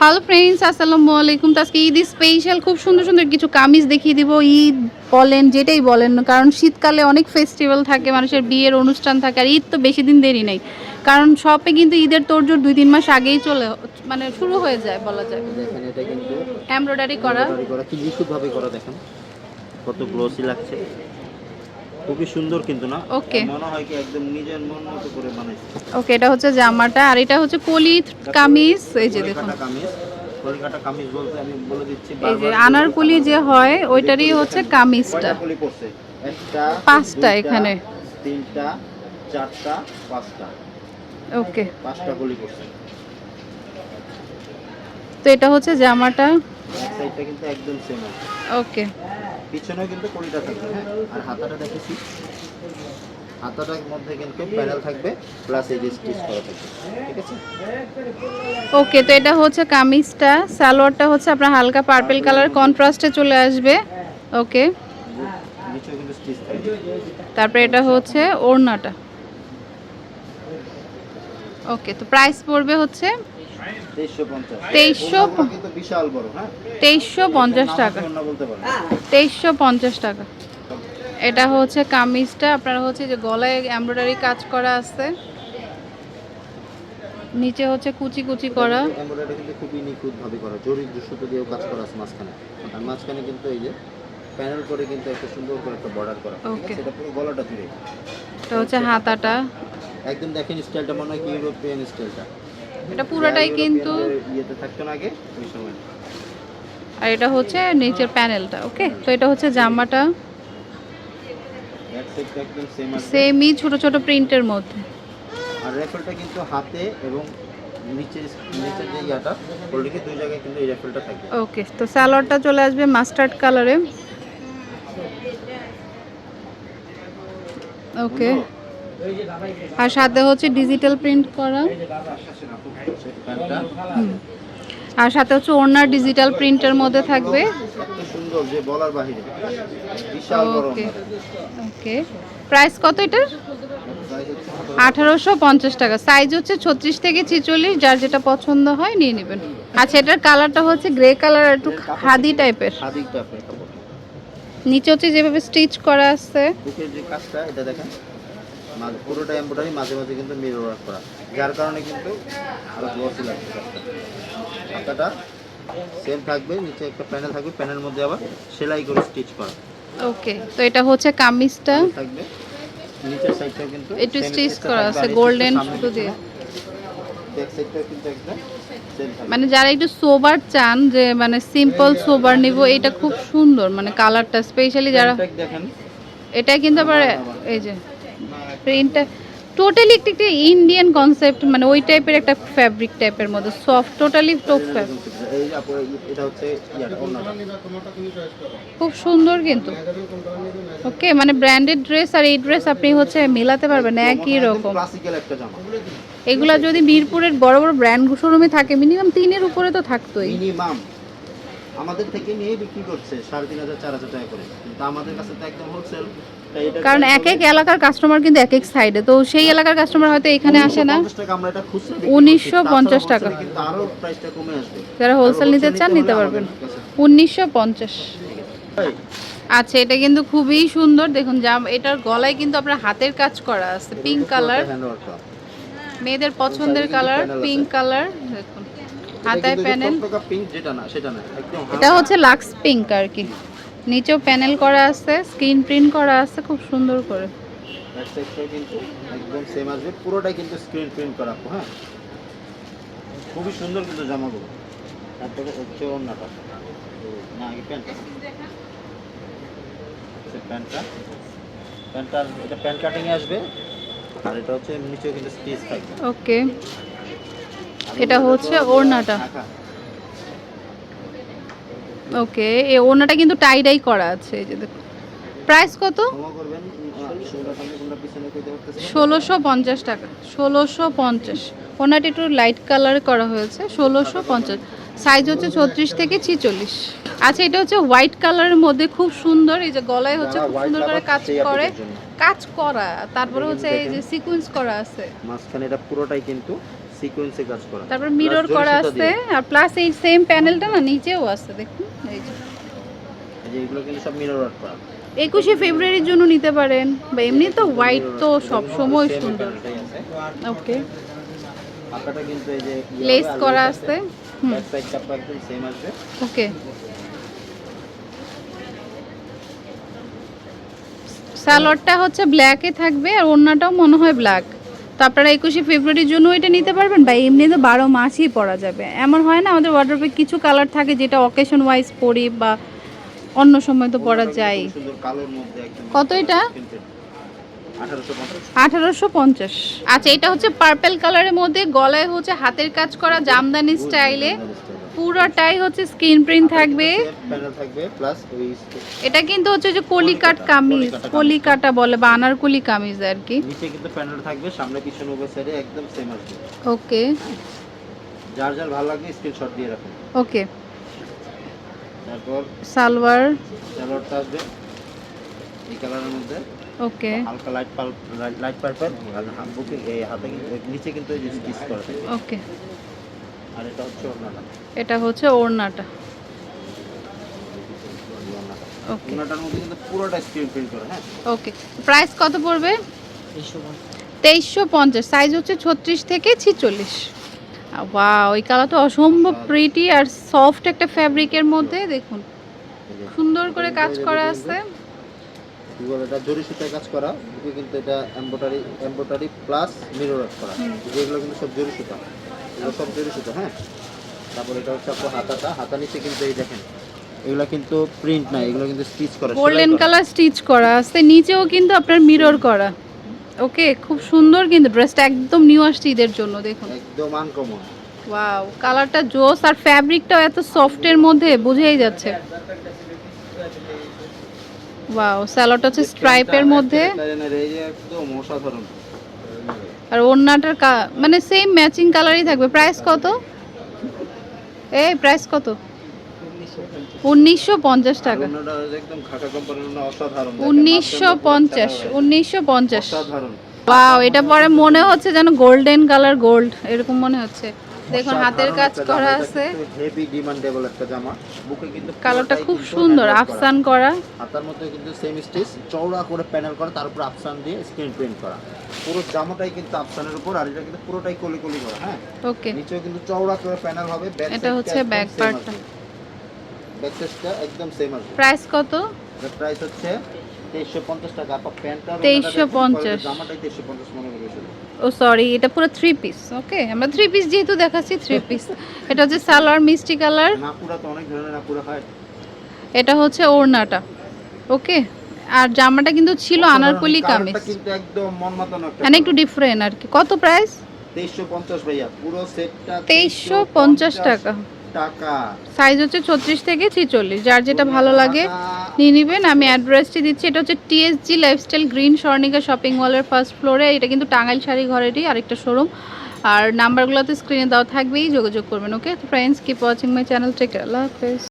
Hello friends আসসালামু আলাইকুম। তো আজকে ঈদ স্পেশাল খুব সুন্দর সুন্দর কিছু কামিজ দেখিয়ে দিব। ঈদ বলেন যেটাই বলেন কারণ শীতকালে অনেক ফেস্টিভ্যাল থাকে মানুষের বিয়ের অনুষ্ঠান থাকে আর ঈদ তো বেশি দিন দেরি নেই। কারণ শপে কিন্তু ঈদের তোড়জোড় দুই তিন মাস আগেই চলে মানে শুরু হয়ে যায় বলা যায়। দেখেন এটা কিন্তু এমব্রয়ডারি করা। করা কি নিখুঁতভাবে করা দেখেন। কত গ্লোসি লাগছে। খুবই সুন্দর কিন্তু না? Okay. মনে হয় কি একদম নিজের মন মতো করে বানাইছে। ওকে এটা হচ্ছে জামাটা আর এটা হচ্ছে কলি কামিজ এই যে দেখুন। কামিজ। কলিকাটা কামিজ বলতে আমি বলে দিচ্ছি এই যে আনারকলি যে হয় ওইটারই হচ্ছে কামিজটা। একটা পাঁচটা এখানে। তিনটা চারটা পাঁচটা। ওকে পাঁচটা কলি পড়ছে তো এটা হচ্ছে জামাটা। সাইডটা কিন্তু একদম সেম ওকে পিছনেও কিন্তু কলিটা থাকবে হ্যাঁ? আর হাতাটা দেখেছি। হাতাটার মধ্যে কিন্তু প্যানেল থাকবে প্লাস এই যে স্টিচ করা থাকবে ঠিক আছে? ওকে তো এটা হচ্ছে কামিজটা সালোয়ারটা হচ্ছে আপনার হালকা পার্পল কালার কন্ট্রাস্টে চলে আসবে। ওকে। তারপরে এটা হচ্ছে ওড়নাটা। ওকে তো প্রাইস পড়বে হচ্ছে তেইশশো পঞ্চাশ। 2350 কিন্তু বিশাল বড় হ্যাঁ? তেইশশো পঞ্চাশ টাকা। তেইশশো পঞ্চাশ এটা হচ্ছে কামিজটা আপনার হচ্ছে যে গলায় এমব্রয়ডারি কাজ করা আছে। নিচে হচ্ছে কুচি কুচি করা। এমব্রয়ডারি কিন্তু খুবই নিখুঁত ভাবে করা জরি সুতো দিয়েও কাজ করা আছে মাঝখানে। আর মাঝখানে কিন্তু এই যে প্যানেল করে কিন্তু একটা সুন্দর করে একটা বর্ডার করা। Okay. পুরো গলাটা জুড়ে। এটা হচ্ছে হাতাটা। একদম দেখেন স্টাইলটা মনে হয় ইউরোপিয়ান স্টাইলটা এটা পুরোটাই কিন্তু ইয়েতে থাকতো না আগে আর এটা হচ্ছে নিচের প্যানেলটা ওকে? তো এটা হচ্ছে জামাটা। সেমই ছোট ছোট প্রিন্টের মধ্যে। আর কিন্তু হাতে এবং নিচের নিচের যে ইয়াটা হোল্ডিংয়ে দুই জায়গায় কিন্তু এই রেফেলটা থাকবে ওকে তো স্যালোয়ারটা চলে আসবে মাস্টার্ড কালারে। ওকে। আর সাথে হচ্ছে ডিজিটাল প্রিন্ট করা। আর সাথে হচ্ছে ওড়নার ডিজিটাল প্রিন্টের মধ্যে থাকবে। ওকে প্রাইস কত এটার? আঠারোশো পঞ্চাশ টাকা। সাইজ হচ্ছে ছত্রিশ থেকে ছিচল্লিশ, যার যেটা পছন্দ হয় নিয়ে নেবেন। আচ্ছা এটার কালারটা হচ্ছে গ্রে কালার একটু খাদি টাইপের নিচে হচ্ছে যেভাবে স্টিচ করা আছে। পুরোটা এমব্রয়ডারি মাঝে মাঝে কিন্তু মিরর ওয়ার্ক করা। যার কারণে কিন্তু আরও গ্লসি লাগছে কাজটা। সেম থাকবে নিচে একটা প্যানেল থাকবে প্যানেলের মধ্যে আবার সেলাই করে স্টিচ করা। ওকে তো এটা হচ্ছে কামিজটা। থাকবে। নিচের সাইডটাও কিন্তু একটু স্টিচ করা আছে গোল্ডেন সুতো দিয়ে। ব্যাক সাইডটাও কিন্তু একদম মানে যারা একটু সোবার চান যে মানে সিম্পল সোবার নিব এটা খুব সুন্দর মানে কালারটা স্পেশালি যারা দেখেন। এটা কিন্তু আবার। এই যে প্রিন্টটা টোটালি একটা একটা ইন্ডিয়ান কনসেপ্ট মানে ওই টাইপের একটা ফ্যাব্রিক টাইপের মধ্যে সফট টোটালি টপ খুব সুন্দর কিন্তু। ওকে মানে ব্র্যান্ডেড ড্রেস আর এই ড্রেস আপনি হচ্ছে মেলাতে পারবেন একই রকম। এগুলা যদি মিরপুরের বড় বড় ব্র্যান্ড শোরুমে থাকে মিনিমাম তিনের উপরে তো থাকতোই। আমাদের থেকে নিয়ে বিক্রি করছে, সাড়ে তিন হাজার, চার হাজার টাকা করে। কিন্তু আমাদের কাছে তো একদম হোলসেল কারণ এক এক এলাকার কাস্টমার কিন্তু এক এক সাইডে তো সেই এলাকার কাস্টমার হয়তো এখানে আসে না। উনিশশো আমরা এটা খুচরা বিক্রি করছি। 1950 তাছাড়া টাকা। যারা হোলসেল নিতে চান নিতে পারবেন। উনিশশো পঞ্চাশ। আচ্ছা এটা কিন্তু খুবই সুন্দর। দেখুন জাম এটার গলায় কিন্তু আপনার হাতের কাজ করা আছে। পিঙ্ক কালার মেয়েদের পছন্দের কালার পিঙ্ক কালার দেখুন হাতায় প্যানেল এটা হচ্ছে লাক্স পিঙ্ক আর কি। নিচেও প্যানেল করা আছে স্ক্রিন প্রিন্ট করা আছে খুব সুন্দর করে। কিন্তু একদম সেম আসবে পুরোটাই কিন্তু স্ক্রিন প্রিন্ট করা হ্যাঁ? খুবই সুন্দর কিন্তু জামাগুলো। তারপরে হচ্ছে অন্যটা না আগে প্যান্টটা। হচ্ছে প্যান্টটা। প্যান্টটা এটা প্যান্ট কাটিংয়ে আসবে আর এটা হচ্ছে নিচেও কিন্তু স্টিচ থাকবে। ওকে এটা হচ্ছে ওড়নাটা। ওকে এই ওনাটা কিন্তু টাইডাই করা আছে এই যে দেখুন। প্রাইস কত? না। ষোলোশো পঞ্চাশ টাকা ষোলোশো পঞ্চাশ। ওনাটা একটু লাইট কালার করা হয়েছে ষোলোশো পঞ্চাশ। সাইজ হচ্ছে ছত্রিশ থেকে ছিচল্লিশ। আচ্ছা এটা হচ্ছে হোয়াইট কালারের মধ্যে খুব সুন্দর এই যে গলায় হচ্ছে খুব সুন্দর করে কাজ করে। কাজ করা তারপরে হচ্ছে এই যে। সিকুয়েন্স করা আছে। মাঝখানে এটা পুরোটাই কিন্তু সিকোয়েন্সে কাজ করা। তারপর মিরর করা আছে আর প্লাস এই সেম প্যানেলটা না নিচেও আছে দেখুন এই যে। এই যে এগুলো কিন্তু সব মিরর ওয়ার্ক করা। একুশে ফেব্রুয়ারির জন্য নিতে পারেন বা এমনি তো হোয়াইট তো সব সময় সুন্দর। ওকে হাতাটা কিন্তু এই যে ইয়ে লেস করা lace আছে হুম। ব্যাক সাইড চাপা একদম সেম আসবে। ওকে স্যালোডটা হচ্ছে ব্ল্যাকে থাকবে আর অন্যটাও মনে হয় ব্ল্যাক তো আপনারা একুশে ফেব্রুয়ারির জন্য এটা নিতে পারবেন বা এমনি তো বারো মাসই পরা যাবে। এমন হয় না আমাদের ওয়ার্ড্রোপে কিছু কালার থাকে যেটা অকেশন ওয়াইজ পরি বা অন্য সময় তো পরা যায়। কত এটা? আঠারোশো পঞ্চাশ। আচ্ছা এটা হচ্ছে পার্পেল কালারের মধ্যে গলায় হচ্ছে হাতের কাজ করা জামদানি স্টাইলে পুরোটাই হচ্ছে স্ক্রিন প্রিন্ট থাকবে। প্যানেল থাকবে প্লাস ওই এটা কিন্তু হচ্ছে যে কলিকাট কামিজ কলিকাটা। বলে বা আনারকলি কামিজ আর কি। নিচে কিন্তু প্যানেল থাকবে সামনে পিছনে উভয় সাইডে একদম সেম আসবে। ওকে। যার যার ভালো লাগবে স্ক্রিনশট দিয়ে রাখুন। ওকে। তারপর সালোয়ার। সালোয়ারটা আসবে এই কালারের মধ্যে। ওকে। হালকা লাইট পাল লাইট পার্পল বুকে এই হাতে নিচে কিন্তু এই যে স্টিচ করা থাকে। ওকে। আর এটা হচ্ছে ওড়নাটা। এটা হচ্ছে ওড়নাটা। ওকে ওড়নাটার মধ্যে কিন্তু পুরোটা স্ক্রিন প্রিন্ট করা হ্যাঁ? ওকে প্রাইস কত পড়বে? তেইশশো পঞ্চাশ। সাইজ হচ্ছে ছত্রিশ থেকে কালারটা অসম্ভব প্রিটি আর সফট একটা ফ্যাব্রিকের মধ্যে দেখুন। সুন্দর করে কাজ করা আছে। কি বলে এটা? জরি সুতায় কাজ করা বুকে কিন্তু এটা এমব্রয়ডারি এমব্রয়ডারি প্লাস মিরর করা। যেগুলো কিন্তু সব জরি সুতা। এগুলো সব জরি সুতা হ্যাঁ? তারপর এটা হচ্ছে আপনার হাতাটা। হাতা নিচে কিন্তু এই দেখেন এগুলো কিন্তু প্রিন্ট না এগুলো কিন্তু স্টিচ করা গোল্ডেন কালার স্টিচ করা আছে নিচেও কিন্তু আপনার মিরর করা। ওকে খুব সুন্দর কিন্তু ড্রেসটা একদম নিউ আসছে ঈদের জন্য দেখুন। একদম আনকমন ওয়াও কালারটা জোস আর ফ্যাব্রিকটাও এত সফটের মধ্যে বুঝেই যাচ্ছে। ওয়াও স্যালোটা হচ্ছে স্ট্রাইপের মধ্যে। আর ওড়নাটার কা- মানে সেম ম্যাচিং কালারই থাকবে। প্রাইস কত? এই প্রাইস কত? উনিশশো পঞ্চাশ টাকা। উনিশশো পঞ্চাশ উনিশশো পঞ্চাশ। ওয়াও এটা পরে মনে হচ্ছে যেন গোল্ডেন কালার গোল্ড এরকম মনে হচ্ছে। দেখুন হাতের কাজ করা আছে। হেভি ডিমান্ডেবল একটা জামা। বুকে কিন্তু কালারটা খুব সুন্দর। আফসান করা। হাতার মধ্যে কিন্তু সেম স্টিচ চওড়া করে প্যানেল করা তার উপর আফসান দিয়ে স্ক্রিন প্রিন্ট করা। পুরো জামাটাই কিন্তু আফসানের উপর আর এটা কিন্তু পুরোটাই কলি কলি করা হ্যাঁ? ওকে নিচেও কিন্তু চওড়া করে প্যানেল হবে এটা হচ্ছে back part-টা। ব্যাক সাইডটা একদম সেম আসবে। প্রাইস কত? প্রাইস হচ্ছে 2350 টাকা। আপা প্যান্টটা 2350 জামাটাই 2350 করবে শুধু ও সরি এটা পুরো থ্রি পিস ওকে আমরা থ্রি পিস যেহেতু দেখাচ্ছি থ্রি পিস এটা হচ্ছে সালোয়ার মিষ্টি কালার। এটা হচ্ছে ওড়নাটা ওকে আর জামাটা কিন্তু ছিল আনারকলি কামিজ। কিন্তু একদম মন মাতানো মানে একটু ডিফারেন্ট আর কি। কত প্রাইস 2350 ভাইয়া পুরো সেটটা তেইশশো পঞ্চাশ। টাকা। টাকা। সাইজ হচ্ছে ছত্রিশ থেকে ছিচল্লিশ। যার যেটা ভালো লাগে নিয়ে নেবেন। আমি অ্যাড্রেসটি দিচ্ছি। এটা হচ্ছে T S G lifestyle green Swarnika shopping মলের ফার্স্ট ফ্লোরে এটা কিন্তু টাঙ্গাইল শাড়ি ঘরেরই আরেকটা শোরুম আর নাম্বারগুলো তো স্ক্রিনে দেওয়া থাকবেই। যোগাযোগ করবেন okay friends keep watching my channel take আল্লাহ হাফেজ।